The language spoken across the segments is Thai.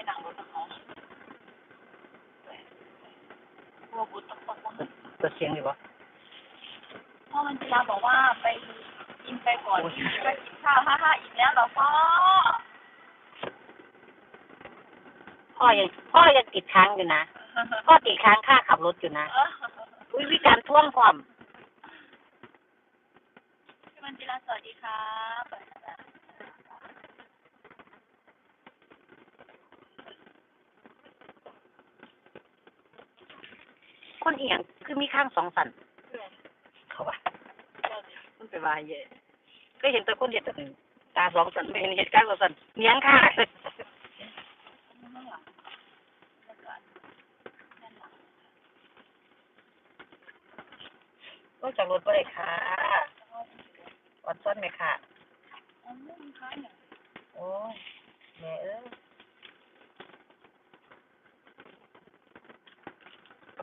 ไม่นั่งรถกับเขากลัวบุตรตกตกเปิดเสียงดีบ่พ่อมันจิราบอกว่าไปกินไปก่อนไปกินข้าวฮ่าฮ่าอีกแล้วเหรอพ่อ พ่อยังพ่อยังติดค้างอยู่นะ พ่อติดค้างค่าขับรถอยู่นะเออวิธีการท่วงความพี่มันจิราสวัสดีครับ คนเอียงคือมีข้างสองสันเขาว่ามันไปว่าเย่ก็เห็นแต่คนเห็นแต่ตาสองสันไม่เห็นเหตุการณ์สองสันเนียงค่ะก็จากรถไปเลยค่ะอดซ้อนไหมค่ะโอ้ยแม่เอ้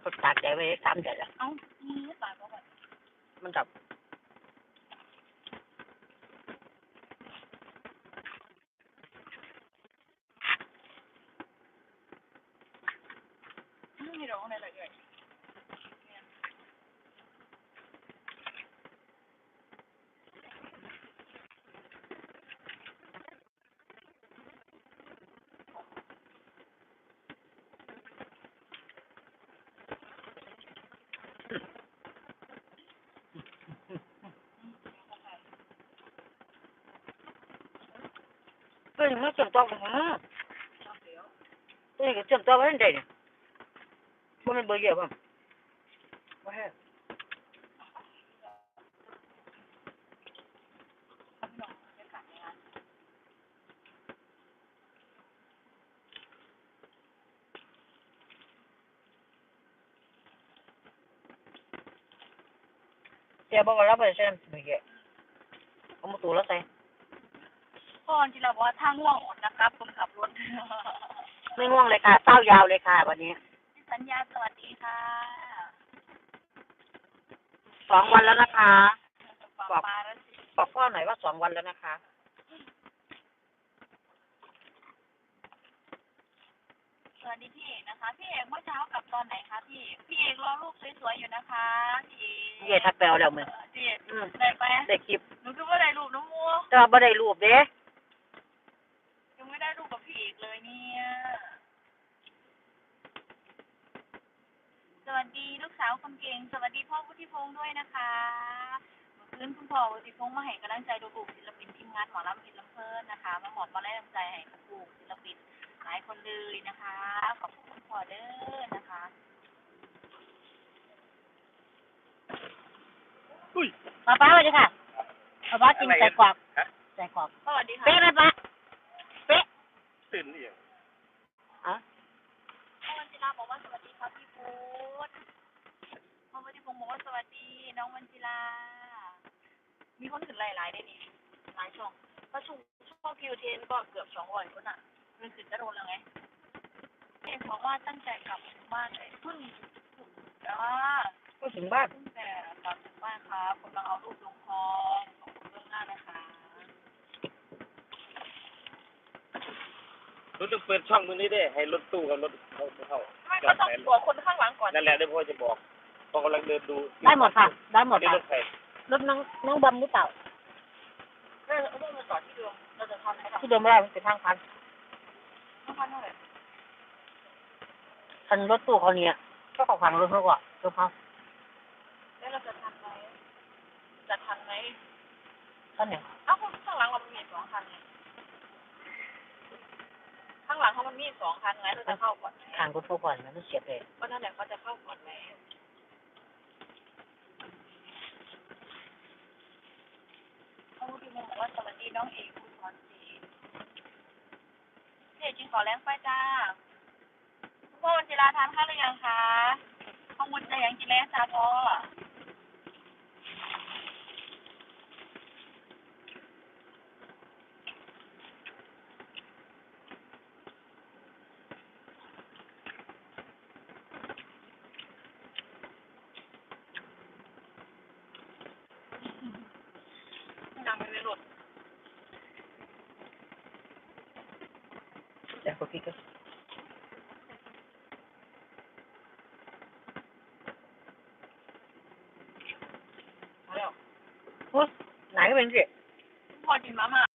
ยก็ไปตากใจไว้สามเดือนแล้วเอ้านี่ตายเพราะอะไรมันดับไม่ร้องอะไรเลย เฮ้ยมันเชื่อมต่อกันฮะเฮ้ยก็เชื่อมต่อกันได้เนี่ยมั กว่าเราไปเชื่อมเบอร์เยอะเอามาตูแล้วใส่พ่อจิราบอกว่าถ้าง่วงอดนะครับคนขับรถไม่ง่วงเลยค่ะเต้ายาวเลยค่ะ วันนี้สัญญาสวัสดีค่ะสองวันแล้วนะคะปาปาแล้วสิบอกพ่อหน่อยว่าสองวันแล้วนะคะ สวัสดีพี่เอกนะคะ พี่เอกเมื่อเช้ากลับตอนไหนคะพี่พี่เอกรอรูปสวยๆอยู่นะคะพี่เย่ทักแปลแล้วมึงพี่เอกอืมได้ไปได้คลิปหนูคือว่าได้รูปน้องมัวแต่ว่าบ่ได้รูปเด้ยังไม่ได้รูป กับพี่เอกเลยเนี่ย สวัสดีลูกสาวคนเก่ง สวัสดีพ่อพุทธิพงษ์ด้วยนะคะเมื่อคืนคุณพ่อพุทธิพงษ์มาให้กำลังใจดูกลุ่มศิลปินทีมงานหมอลำพิลำเพลินนะคะ มาหมอบมาแรงใจให้กับกลุ่มศิลปินหลายคนเลยนะคะ ขอบคุณคุณพ่อเด้อนะคะป้าป้าสวัสดีค่ะป้าป้ากินใส่กรอกใส่กรอกสวัสดีค่ะ เป๊ะไหมป้าเป๊ะ ตื่นเอียงอะพ่อวันจิราบอกว่าสวัสดีครับพี่พุทธพ่อพุทธิพงษ์บอกว่าสวัสดี น้องวันจิรามีคนขึ้นหลายๆได้นี่หลายช่องเพราะช่วงช่วงคิวเทนก็เกือบสองร้อยคนอะมันขึ้นจะโดนแล้วไงเอกบอกว่าตั้งใจกลับถึงบ้านเลยเพิ่งแต่ว่าก็ถึงบ้านเพิ่งแต่กลับถึงบ้านครับกำลังเอารูปลงคอขอบคุณเรื่องหน้านะคะ รถต้องเปิดช่องมือนี้ได้ให้รถตู้กับรถเขาเข้าไม่ก็ต้องบอกคนข้างหลังก่อน นั่นแหละเดี๋ยวพ่อจะบอกพ่อกำลังเดินดูได้หมดค่ะ ได้หมดนี่ค่ะ รถใครรถน้องน้องบอมหรือเปล่าเออเอาเรื่องมาต่อที่เดิมเราจะทำให้เราที่เดิมไม่ได้มันเป็นทางพันต้องพันเท่าไหร่คันรถตู้เขาเนี่ยก็ขอขังรถเขาก่อนรถเขาแล้วเราจะทันไหมจะทันไหมท่านเนี่ยเอ้าข้างหลังเรามีสองคันไงข้างหลังเขามันมีสองคันไงเราจะเข้าก่อนไหมขังรถเขาก่อนมันเสียบเลยก็นั่นแหละเขาจะเข้าก่อนไหมเขาที่มึงบอกว่าสวัสดีน้องเอกคุณพรศรีพี่เอกจริงขอแรงไฟจ้าคุณพ่อวันจิราทานข้าวหรือยังคะข้าวมุนจะยังกินแรงจ้าพ่อ 我给个，我哪个文具？我给你妈妈。